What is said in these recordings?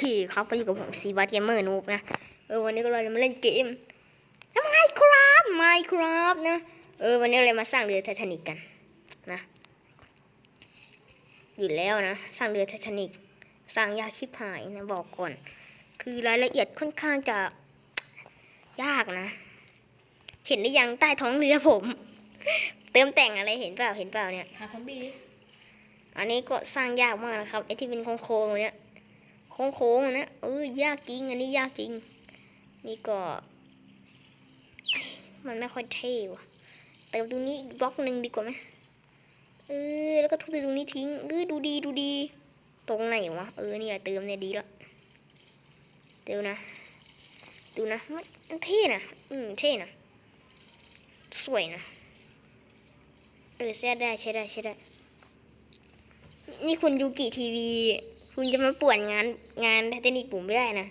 เคครับไปอยู่กับผมซีบัตเกมเมอร์นูบนะ เออวันนี้ก็เราจะมาเล่นเกมไมครับไมครับนะ เออวันนี้เรามาสร้างเรือไททานิกกันนะอยู่แล้วนะ สร้างเรือไททานิกสร้างยากชิบหายนะบอกก่อน คือรายละเอียดค่อนข้างจะยากนะ เห็นได้ยังใต้ท้องเรือผม เติมแต่งอะไรเห็นเปล่าเห็นเปล่าเนี่ยขาซอมบี้อันนี้ก็สร้างยากมากนะครับไอ้ที่เป็นโค้งๆเนี่ย โค้งๆนะเออยากจริงอันนี้ยากจริง นี่ก็ มันไม่ค่อยเท่ว่ะเติมตรงนี้อีกบล็อกหนึ่งดีกว่าไหมเออแล้วก็ทุบตรงนี้ทิ้งเออดูดีดูดี ตรงไหนวะเออเนี่ยเติมเนี่ยดีแล้วเดี๋ยวนะดูนะมันมันเท่นะอืมเท่นะสวยนะเออใช้ได้ใช้ได้ใช้ได้นี่คุณยูกิทีวี คุณจะมาป่วนงานงานไททานิกปุ่มไม่ได้นะ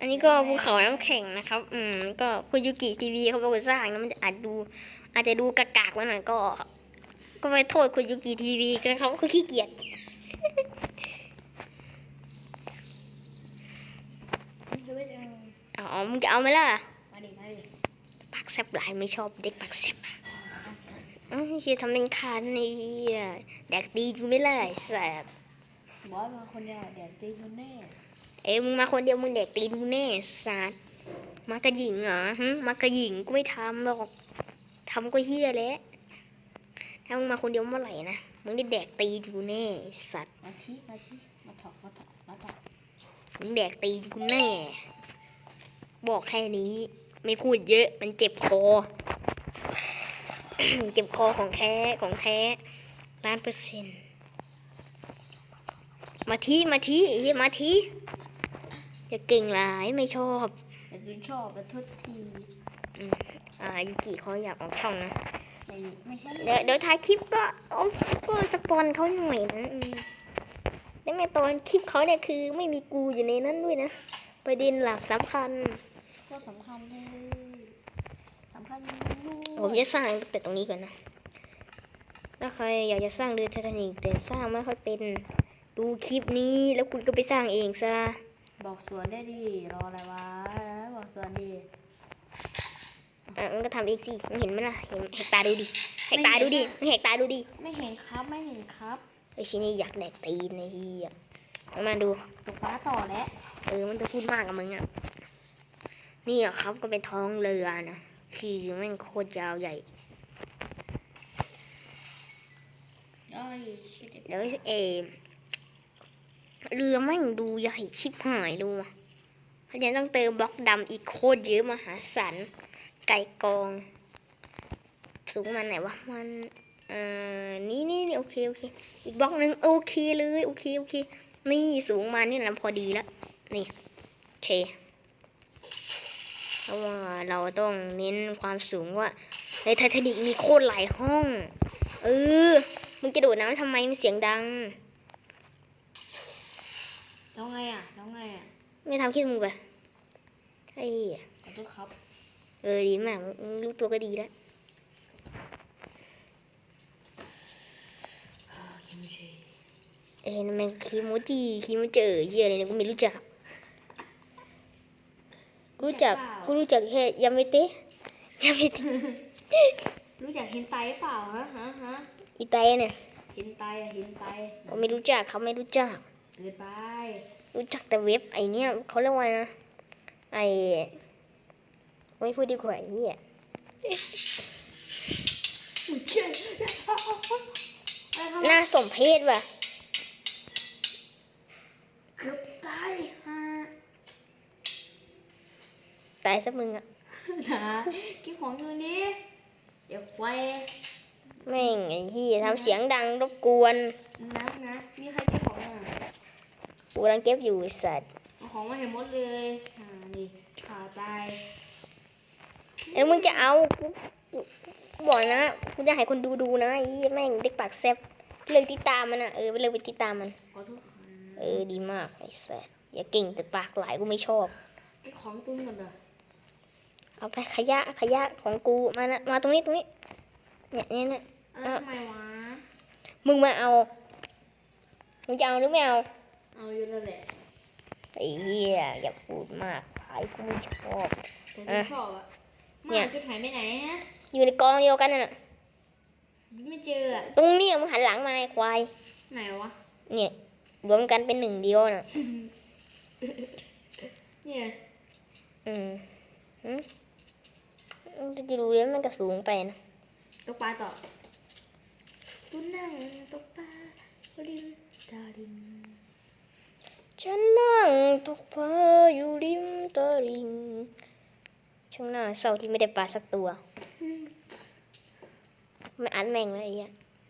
อันนี้ก็ภูเขาน้ำแข็งนะครับ อืม ก็คุณยูกิทีวีเขาบอกว่าสร้างนะมันอาจดู อาจจะดูกากๆไว้หน่อยก็ ก็ไปโทษคุณยูกิทีวีกันครับเขาขี้เกียจจะไม่เอาอ๋อมึงจะเอาไหมล่ะมาดิมาดิปากแซบหลายไม่ชอบเด็กปากแซบอะอ้าวเฮียทำเป็นคันนี่เฮียแดกตีกูไม่ไล่แสบ บอสมาคนเดียวเดี๋ยวตีคนแน่เอ้ยมึงมาคนเดียวมึงแดกตีนกูแน่สัตว์มากระหญิงเหรอหึมากระหญิงกูไม่ทำหรอกทำก็เฮียแหล้วถ้ามึงมาคนเดียวเมื่อไหร่นะมึงได้แดกตีนกูแน่สัตว์มาชี้มาชี้มาถอกมาถอกมาถอกมึงแดกตีนกูแน่ บอกแค่นี้ ไม่พูดเยอะมันเจ็บคอเจ็บคอของแท้ของแท้ล้านเปอร์เซ็นต์ มาทีมาทีเฮียมาทีจะเก่งหลายไม่ชอบแต่จุนชอบแต่โทษทีอ่ายูกิเขาอยากออกช่องนะไม่ไม่ใช่เดี๋ยวเดี๋ยวท้ายคลิปก็เอาก็สปอนเขาหน่อยนะอืมแล้วในตอนคลิปเขาเนี่ยคือไม่มีกูอยู่ในนั้นด้วยนะประเด็นหลักสำคัญก็สำคัญเลยสำคัญด้วยผมจะสร้างแต่ตรงนี้ก่อนนะถ้าใครอยากจะสร้างเรือไททานิกแต่สร้างไม่ค่อยเป็น ดูคลิปนี้แล้วคุณก็ไปสร้างเองซะ บอกสวนได้ดิรออะไรวะ บอกสวนดิอะมันก็ทำเองสิมันเห็นไหมล่ะ เห็นแหกตาดูดิแหกตาดูดิแหกตาดูดิไม่เห็นครับไม่เห็นครับไอชิ้นนี้อยากแดกตีนไอ้เหี้ยเอามาดู ตกปลาต่อแล้วเออ มันจะพูดมากกับมึงอะ นี่อะครับก็เป็นท้องเรือนะคือแม่งโคตรยาวใหญ่ โอ้ยชิด แล้วเออ เรือแม่ดูใหญ่ชิบหายดูอะเพราะฉะนั้นต้องเติมบล็อกดำอีกโคตรเยอะมหาศาลไก่กอง สูงมันไหนวะมันเอ่อนี่นี่นี่โอเคโอเค อีกบล็อกหนึ่งโอเคเลยโอเคโอเค นี่สูงมานี่นะพอดีแล้วนี่โอเคเพราะว่าเราต้องเน้นความสูงว่าในไททานิกมีโคตรหลายห้อง เออมึงจะโดดน้ำทำไมมันเสียงดัง แล้วไงอะแล้วไงอะไม่ทำคิดมึงไปไอ้เหี้ยขอโทษครับ เออดีมากมึงรู้ตัวก็ดีแล้วคิมจิเอ้ยนั่นมันคีโมจิคีโมเจอเฮียอะไรเนี่ยกูไม่รู้จักกูรู้จักกูรู้จักแค่ยามิเตะยามิเตะรู้จักเห็นไตเปล่าฮะฮะฮะอีไตเนี่ยเห็นไตอะเห็นไตเขาไม่รู้จักเขาไม่รู้จัก เกินไป รู้จักแต่เว็บไอเนี้ยเขาเรียกว่าไงนะไอไม่พูดดีกว่าไอ้เหี้ยอุ้ยเจ๊อะไรครับน่าสมเพชว่ะเกือบตายฮะตายซะมึงอะนะกินของอยู่นี่เดี๋ยวควายแม่งไอ้เหี้ยทำเสียงดังรบกวน นะนะมีใครเก็บของอะ กูกำลังเก็บอยู่ไอ้สัตว์เอาของมาเห็นหมดเลยอ่านี่ข่าวตายแล้วมึงจะเอากูกูกูบอกนะกูจะให้คนดูดูนะไอ้เหี้ยแม่งเด็กปากแซ่บเลิกติดตามมันอะเออไปเลิกไปติดตามมัน ขอโทษค่ะเออดีมากไอ้สัตว์อย่าเก่งแต่ปากหลายกูไม่ชอบ ไอ้ของตุ้นก่อนเหรอเอาไปขยะขยะของกูมานะมาตรงนี้ตรงนี้เนี่ยเนี่ยเนี่ย อ้าวทำไมวะ มึงมาเอา มึงจะเอาหรือไม่เอา เอาอยู่แล้วแหละไอ้เหี้ยอย่าพูดมากพายกูไม่ชอบแต่ที่ชอบอะเนี่มายจุดหายไปไหนฮะอยู่ในกองเดียวกันน่ะไม่เจออะตรงเนี้ยมึงหันหลังมาไอ้ควายไหนวะเนี่ยรวมกันเป็นหนึ่งเดียวน่ะเนี่ยอืมอืมจะดูแล้วมันก็สูงไปนะตกปลาต่อตุนนั่งตกปลาริมตาลิง ฉันนั่งตกปลาอยู่ริมตลิ่งช่างหน้าเศร้าที่ไม่ได้ปลาสักตัว ไม่อันแม่งเลยไอ้เหี้ย